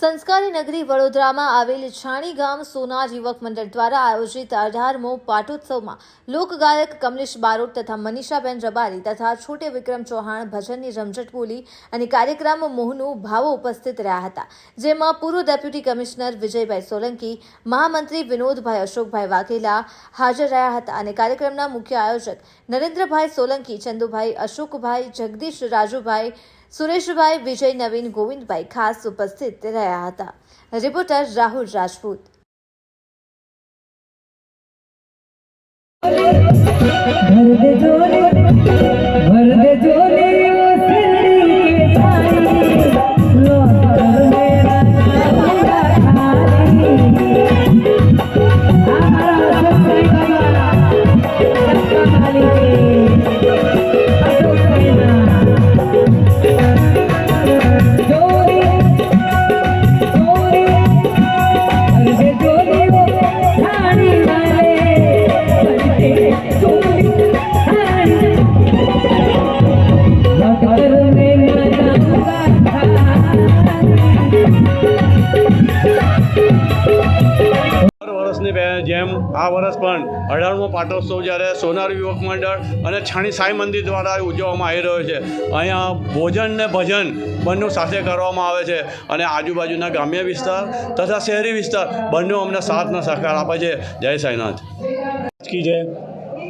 સંસ્કારી નગરી વડોદરામાં આવેલ છાણી ગામ સોના યુવક મંડળ દ્વારા આયોજિત અઢારમો પાટોત્સવમાં લોકગાયક કમલેશ બારોટ તથા મનીષાબેન રબારી તથા છોટે વિક્રમ ચૌહાણ, ભજનની રમઝટ બોલી અને કાર્યક્રમ મોહનું ભાવો ઉપસ્થિત રહ્યા હતા. જેમાં પૂર્વ ડેપ્યુટી કમિશનર વિજયભાઈ સોલંકી, મહામંત્રી વિનોદભાઈ અશોકભાઈ વાઘેલા હાજર રહ્યા હતા અને કાર્યક્રમના મુખ્ય આયોજક નરેન્દ્રભાઈ સોલંકી, ચંદુભાઈ અશોકભાઈ, જગદીશ રાજુભાઈ સુરેશભાઈ વિજય નવીન ગોવિંદભાઈ ખાસ ઉપસ્થિત રહ્યા હતા. રિપોર્ટર રાહુલ રાજપૂત. દર્દ જોને જેમ આ વર્ષ પણ અઢારમો પાટોત્સવ જ્યારે સોનાર યુવક મંડળ અને છાણી સાંઈ મંદિર દ્વારા ઉજવવામાં આવી રહ્યો છે, અહીંયા ભોજન ને ભજન બંને સાથે કરવામાં આવે છે અને આજુબાજુના ગ્રામ્ય વિસ્તાર તથા શહેરી વિસ્તાર બંને અમને સાથનો સહકાર આપે છે. જય સાંઈનાથ. જય.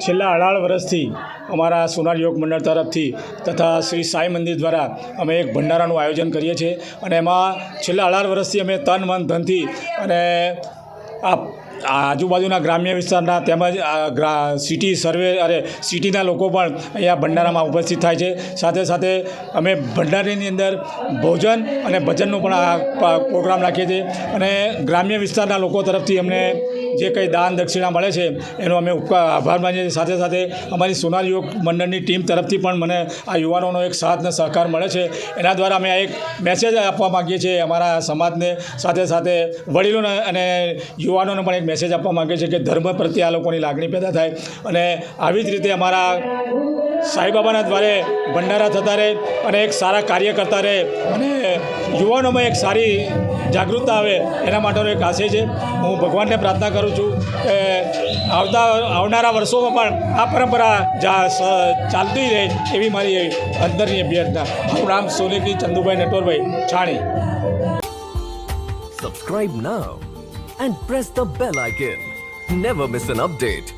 છેલ્લા અઢાર વર્ષથી અમારા સોનાર યોગ મંડળ તરફથી તથા શ્રી સાંઈ મંદિર દ્વારા અમે એક ભંડારાનું આયોજન કરીએ છીએ અને એમાં છેલ્લા અઢાર વર્ષથી અમે તન, મન, ધનથી અને આ આજુબાજુના ગ્રામ્ય વિસ્તારના તેમજ સિટી સર્વે, અરે, સિટીના લોકો પણ અહીંયા ભંડારામાં ઉપસ્થિત થાય છે. સાથે સાથે અમે ભંડારીની અંદર ભોજન અને ભજનનું પણ આ પ્રોગ્રામ રાખીએ છીએ. અને ગ્રામ્ય વિસ્તારના લોકો તરફથી અમને જે કંઈ દાન દક્ષિણા મળે છે, એનો અમે આભાર માનીએ છીએ. સાથે સાથે અમારી સોનાર યુવક મંડળની ટીમ તરફથી પણ મને આ યુવાનોનો એક સાથ સહકાર મળે છે. એના દ્વારા અમે આ એક મેસેજ આપવા માગીએ છીએ અમારા સમાજને. સાથે સાથે વડીલોને અને યુવાનોને પણ એક મેસેજ આપવા માગીએ છીએ કે ધર્મ પ્રત્યે આ લોકોની લાગણી પેદા થાય. અને આવી જ રીતે અમારા સાંઈબાબાના દ્વારે ભંડારા થતા રહે અને એક સારા કાર્ય કરતા રહે. અને યુવાનોમાં એક સારી જાગૃતતા આવે એના માટેનો એક આશય છે. હું ભગવાનને પ્રાર્થના કરું છું કે આવતા, આવનારા વર્ષોમાં પણ આ પરંપરા જા ચાલતી રહે એવી મારી અંદરની અભ્યર્થના. મારું નામ સોનેકી Chandubhai Natwarbhai Chhani. Subscribe now and press the bell icon never miss an update.